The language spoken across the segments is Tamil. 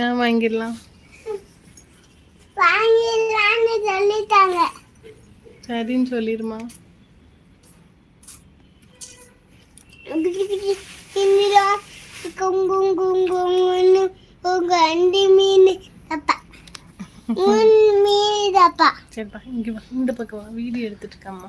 ஆ வாங்கிடலாம். வாங்கிடலான்னு சொல்லிட்டாங்க. சரின்னு சொல்லிடுமா. உங்க அண்டி மீன் அப்பா உன் மீன் அப்பா சரிப்பா இங்கே இந்த பக்கம் வீடியோ எடுத்துட்டு இருக்காம்மா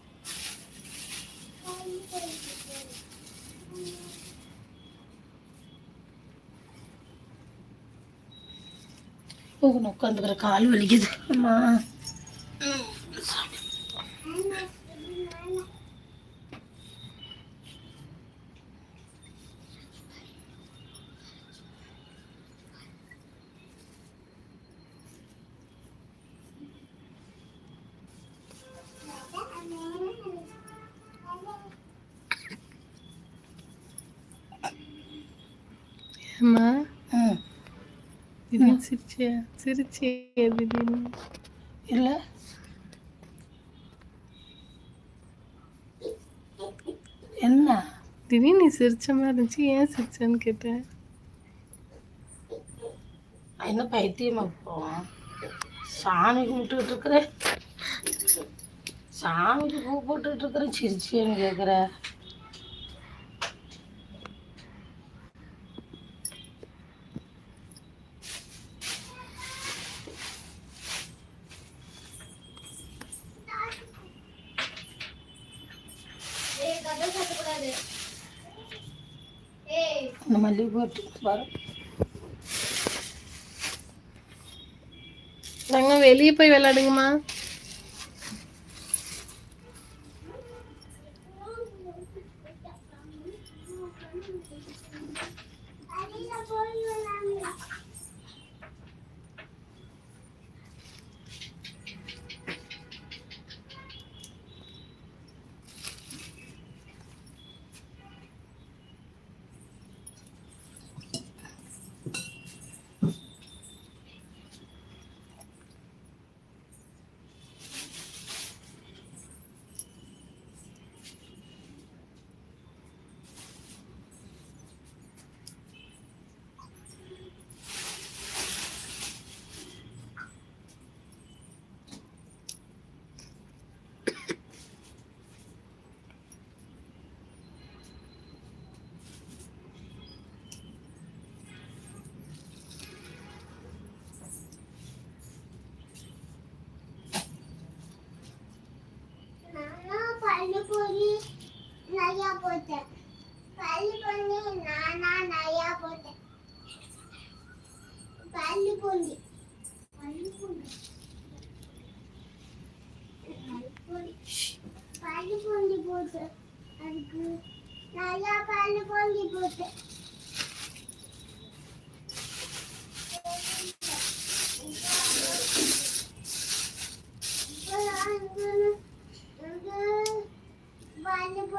உட்காந்துக்கிற கால் வலிக்குது. அம்மா அண்ணா, இது நானா? அம்மா ம் திடீர்னு சிரிச்சியா சிரிச்சியே திடீர்னு. இல்லை. என்ன? திடீர்னு நீ சிரிச்ச மாதிரி இருந்துச்சு. ஏன் சிரிச்சேன்னு கேட்டேன். என்ன பைத்தியமா போவோம் சாமி கும்பிட்டுக்கிட்டு இருக்கிறேன் சாமிக்கு பூ போட்டுக்கிட்டு இருக்கிறேன். சிரிச்சியன்னு கேட்குற இந்த மல்லிகை போட்டு நாங்க வெளியே போய் விளையாடுங்கம்மா. நானும் பல்லு பொடி நிறையா போட்டேன். பல்லு பொடி நானா நிறையா போட்டேன். பல்லு பொடி பல்லு பொடி பல்லு பொடி போட்டு அதுக்கு நிறையா பல்லு பொடி போட்டேன்.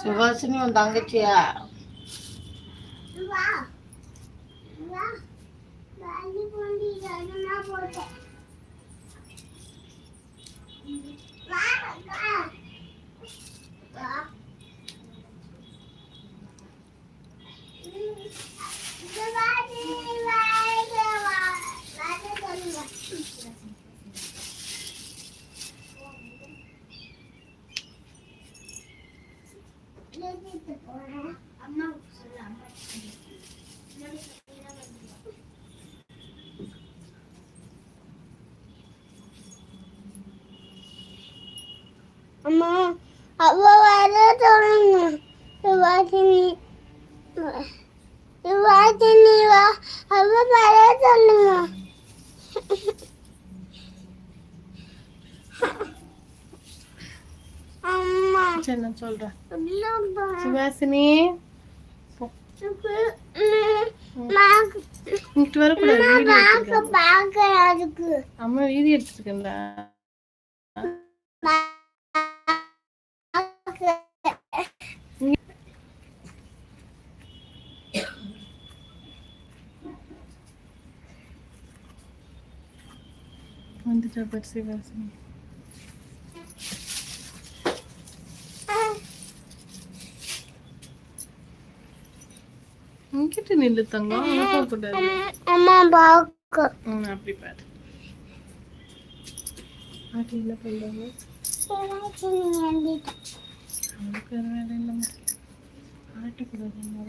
சுபாஷினி உன் தங்கச்சியா வா வா போட்டேன் வா வா வா இது வாடி வாடி வா வாடி சொல்லுங்க எழுதிட்டு போறேன் அம்மா சொல்லு அம்மா அம்மா அவ வர சுவாசினி சுவாசினி வா அவ வர சொல்லுங்க அம்மா. சரி நான் சொல்றேன் சுவாசினி இங்கிட்டு வரக்கூடாது அம்மா வீடியோ எடுத்துருக்கேன்டா வந்துட்டா பாரு சிவாசினி இங்கிட்டு நில்லு தங்கம் கூடாது அம்மா பார்க்க ம் அப்படி பாரு பாட்டி என்ன இல்லைம்மா ஆட்டக்கூடாது என்னால